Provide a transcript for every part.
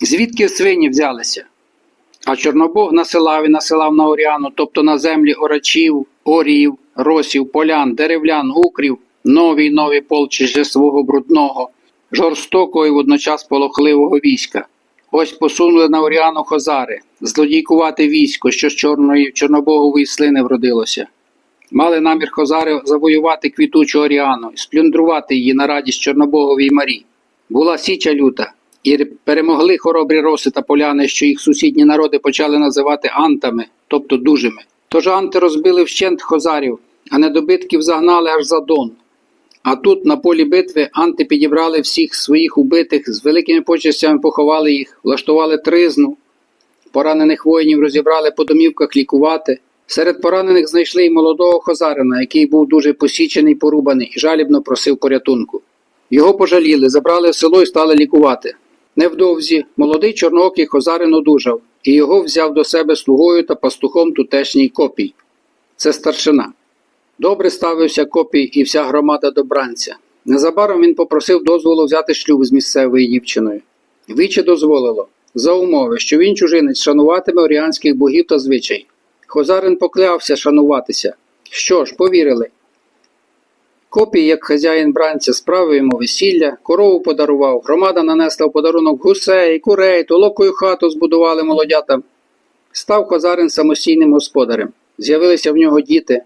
Звідки свині взялися? А Чорнобог насилав і насилав на Оріану, тобто на землі орачів, оріїв, росів, полян, деревлян, укрів, нові й нові полчища свого брудного, жорстокого і водночас полохливого війська. Ось посунули на Оріану хозари, злодійкувати військо, що з чорної чорнобогової слини вродилося. Мали намір хозари завоювати квітучу Оріану і сплюндрувати її на радість Чорнобоговій Марі. Була січа люта, і перемогли хоробрі роси та поляни, що їх сусідні народи почали називати антами, тобто дужими. Тож анти розбили вщент хозарів, а недобитків загнали аж за Дон. А тут, на полі битви, анти підібрали всіх своїх убитих, з великими почестями поховали їх, влаштували тризну. Поранених воїнів розібрали по домівках лікувати. Серед поранених знайшли й молодого хозарина, який був дуже посічений, порубаний і жалібно просив порятунку. Його пожаліли, забрали в село і стали лікувати. Невдовзі молодий чорноокий хозарин одужав, і його взяв до себе слугою та пастухом тутешній копій. Це старшина. Добре ставився копій і вся громада до бранця. Незабаром він попросив дозволу взяти шлюб з місцевою дівчиною. Віче дозволило, за умови, що він чужинець шануватиме оріанських богів та звичай. Хозарин поклявся шануватися. Що ж, повірили. Копій, як хазяїн бранця, справив йому весілля, корову подарував, громада нанесла в подарунок гусей, курей, толокою хату збудували молодята. Став Хозарин самостійним господарем. З'явилися в нього діти,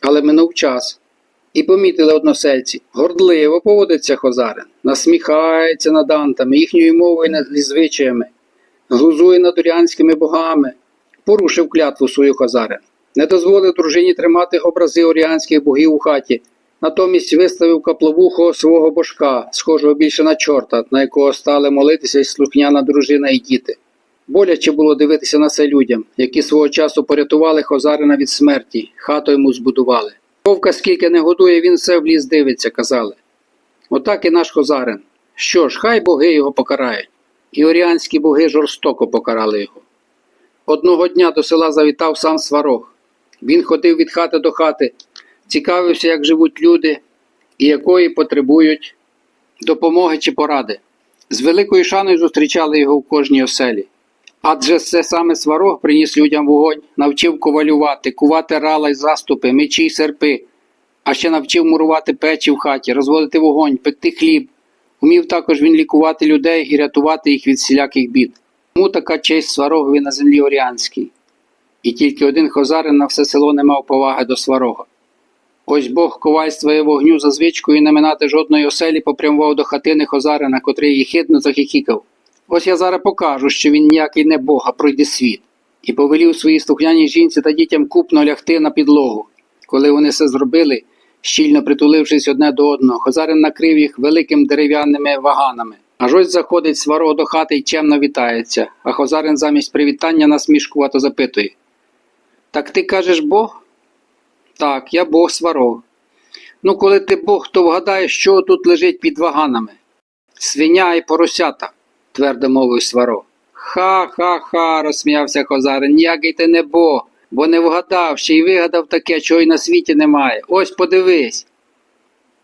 але минув час. І помітили односельці, гордливо поводиться Хозарин, насміхається над антами, їхньою мовою і звичаями, глузує над оріанськими богами, порушив клятву свою Хозарин, не дозволив дружині тримати образи оріанських богів у хаті, натомість виставив капловухого свого божка, схожого більше на чорта, на якого стали молитися й слухняна дружина і діти. Боляче було дивитися на це людям, які свого часу порятували Хозарина від смерті, хату йому збудували. Вовка скільки не годує, він все в ліс дивиться, казали. Отак і наш Хозарин. Що ж, хай боги його покарають. І оріанські боги жорстоко покарали його. Одного дня до села завітав сам Сварог. Він ходив від хати до хати, цікавився, як живуть люди і якої потребують допомоги чи поради. З великою шаною зустрічали його в кожній оселі. Адже це саме сварог приніс людям вогонь, навчив ковалювати, кувати рала й заступи, мечі й серпи, а ще навчив мурувати печі в хаті, розводити вогонь, пекти хліб. Умів також він лікувати людей і рятувати їх від всіляких бід. Тому така честь сварогові на землі Оріанській. І тільки один хозарин на все село не мав поваги до сварога. Ось Бог ковальства і вогню за звичкою не минати жодної оселі попрямував до хатини Хозарина, котрий її хитно захихікав. Ось я зараз покажу, що він ніякий не Бог, а пройде світ. І повелів своїй слухняній жінці та дітям купно лягти на підлогу. Коли вони це зробили, щільно притулившись одне до одного, Хозарин накрив їх великими дерев'яними ваганами. Аж ось заходить сваро до хати й чемно вітається, а Хозарин замість привітання насмішкувато запитує. Так ти кажеш Бог? Так, я Бог сварог. Ну, коли ти Бог, то вгадай, що тут лежить під ваганами. Свиня і поросята, твердо мовив сваро. Ха-ха-ха, розсміявся Хозарин, ніякий ти не Бог, бо не вгадав, ще й вигадав таке, чого й на світі немає. Ось подивись.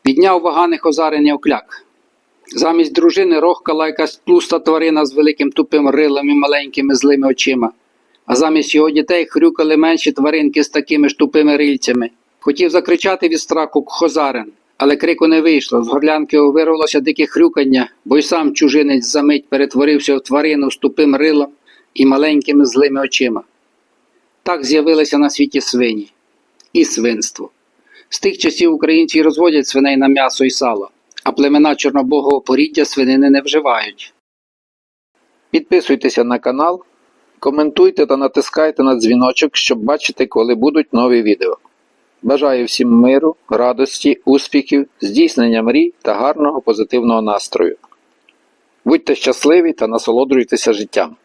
Підняв вагани Хозарин явкляк. Замість дружини рохкала якась тлуста тварина з великим тупим рилом і маленькими злими очима а замість його дітей хрюкали менші тваринки з такими ж тупими рильцями. Хотів закричати від страху Хозарин, але крику не вийшло. З горлянки вирвалося дике хрюкання, бо й сам чужинець за мить перетворився в тварину з тупим рилом і маленькими злими очима. Так з'явилися на світі свині і свинство. З тих часів українці розводять свиней на м'ясо і сало, а племена чорнобогого поріддя свинини не вживають. Підписуйтеся на канал, коментуйте та натискайте на дзвіночок, щоб бачити, коли будуть нові відео. Бажаю всім миру, радості, успіхів, здійснення мрій та гарного позитивного настрою. Будьте щасливі та насолоджуйтеся життям.